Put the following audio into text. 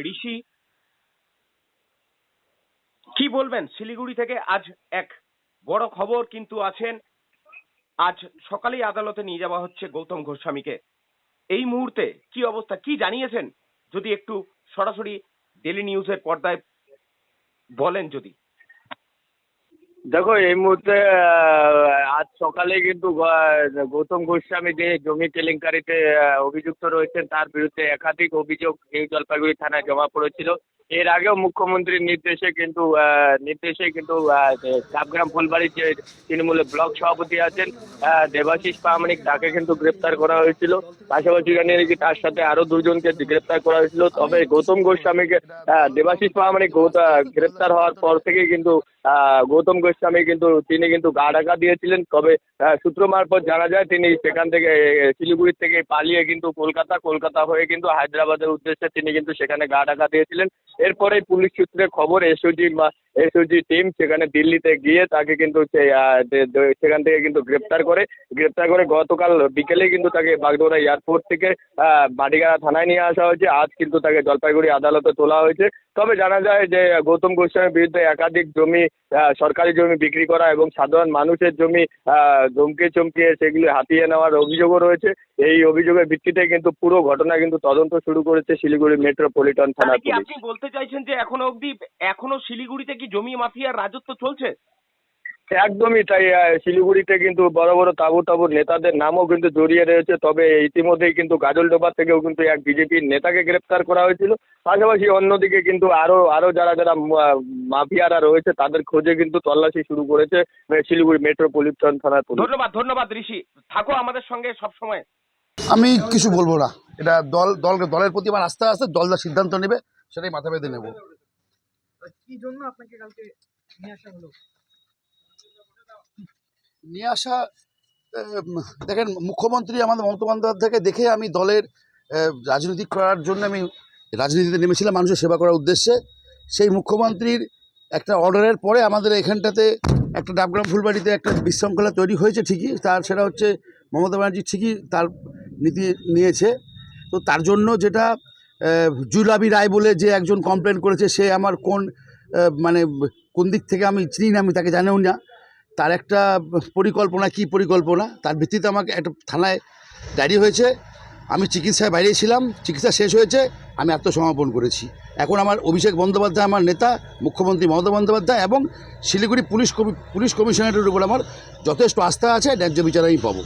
ঋষি কি বলবেন? শিলিগুড়ি থেকে আজ এক বড় খবর কিন্তু আছেন। আজ সকালেই আদালতে নিয়ে যাওয়া হচ্ছে গৌতম গোস্বামীকে। এই মুহূর্তে কি অবস্থা, কি জানিয়েছেন? যদি একটু সরাসরি ডেলি নিউজের পর্দায় বলেন যদি। দেখো, এই মুহূর্তে আজ সকালে কিন্তু গৌতম গোস্বামী যে জমি কেলেঙ্কারিতে অভিযুক্ত রয়েছেন, তার বিরুদ্ধে একাধিক অভিযোগ নিউ জলপাইগুড়ি থানায় জমা পড়েছিল। এর আগেও মুখ্যমন্ত্রীর নির্দেশে কিন্তু নির্দেশে কিন্তু চাপগ্রাম ফুলবাড়ির যে তৃণমূলের ব্লক সভাপতি আছেন দেবাশিস প্রামাণিক, তাকে কিন্তু গ্রেপ্তার করা হয়েছিল। পাশাপাশি জানিয়ে নাকি তার সাথে আরও দুজনকে গ্রেপ্তার করা হয়েছিল। তবে গৌতম গোস্বামীকে দেবাশিস প্রামাণিক গ্রেপ্তার হওয়ার পর থেকে কিন্তু গৌতম গোস্বামী কিন্তু, তিনি কিন্তু গা ঢাকা দিয়েছিলেন কবে সূত্র মারফত জানা যায়, তিনি সেখান থেকে শিলিগুড়ি থেকে পালিয়ে কিন্তু কলকাতা কলকাতা হয়ে কিন্তু হায়দ্রাবাদের উদ্দেশ্যে তিনি কিন্তু সেখানে গা ঢাকা দিয়েছিলেন। এরপরে পুলিশ সূত্রে খবর, এসওজি এসওজি টিম সেখানে দিল্লিতে গিয়ে তাকে কিন্তু সেখান থেকে কিন্তু গ্রেপ্তার করে গ্রেপ্তার করে গতকাল বিকেলে কিন্তু তাকে বাগডোগরা এয়ারপোর্ট থেকে আহ, মাটিগাড়া থানায় নিয়ে আসা হয়েছে। আজ কিন্তু তাকে জলপাইগুড়ি আদালতে তোলা হয়েছে। তবে জানা যায় যে গৌতম গোস্বামীর বিরুদ্ধে একাধিক জমি সরকারি জমি বিক্রি করা এবং সাধারণ মানুষের জমি আহ, ধমকে চমকিয়ে সেগুলি হাতিয়ে নেওয়ার অভিযোগও রয়েছে। এই অভিযোগের ভিত্তিতে কিন্তু পুরো ঘটনা কিন্তু তদন্ত শুরু করেছে শিলিগুড়ি মেট্রোপলিটন পুলিশ। আপনি বলতে চাইছেন যে এখনও অবধি এখনও শিলিগুড়িতে কি জমি মাফিয়ার রাজত্ব চলছে? একদমই তাই শিলিগুড়িতে কিন্তু বড় বড় তাবু তাবু নেতাদের নামও কিন্তু জড়িয়ে রয়েছে তবে ইতিমধ্যেই কিন্তু গাজলডোবা থেকেও কিন্তু এক বিজেপির নেতাকে গ্রেপ্তার করা হয়েছিল। পাশাপাশি অন্যদিকে কিন্তু আরও আরও যারা যারা মাফিয়ারা রয়েছে তাদের খোঁজে কিন্তু তল্লাশি শুরু করেছে শিলিগুড়ি মেট্রোপলিটন থানার পুলিশ। ধন্যবাদ ধন্যবাদ ঋষি। থাকো আমাদের সঙ্গে সব সময়। আমি কিছু বলব না। এটা দল দল দলের প্রতি আমার আস্থা আছে দল যা সিদ্ধান্ত নেবে সেটাই মাথা বেঁধে নেব। কি জন্য আপনাকে কালকে নিয়ে আসা হলো? নিয়ে আসা দেখেন, মুখ্যমন্ত্রী আমাদের মমতা বন্দ্যোপাধ্যায় থেকে দেখে আমি দলের রাজনীতি করার জন্য আমি রাজনীতিতে নেমেছিলাম, মানুষের সেবা করার উদ্দেশ্যে। সেই মুখ্যমন্ত্রীর একটা অর্ডারের পরে আমাদের এখানটাতে একটা ডাবগ্রাম ফুলবাড়িতে একটা বিশৃঙ্খলা তৈরি হয়েছে ঠিকই, তার সেটা হচ্ছে মমতা ব্যানার্জি ঠিকই তার নীতি নিয়েছে। তো তার জন্য যেটা জুলাবি রায় বলে যে একজন কমপ্লেন করেছে, সে আমার কোন মানে কোন দিক থেকে আমি চিনি না, আমি তাকে জানেও না। তার একটা পরিকল্পনা, কি পরিকল্পনা? তার ভিত্তিতে আমাকে একটা থানায় ডায়েরি হয়েছে। আমি চিকিৎসায় বাইরে ছিলাম, চিকিৎসা শেষ হয়েছে, আমি আত্মসমর্পণ করেছি। এখন আমার অভিষেক বন্দ্যোপাধ্যায় আমার নেতা, মুখ্যমন্ত্রী মমতা বন্দ্যোপাধ্যায় এবং শিলিগুড়ি পুলিশ পুলিশ কমিশনারের উপর আমার যথেষ্ট আস্থা আছে, ন্যায্য বিচার আমি পাবো।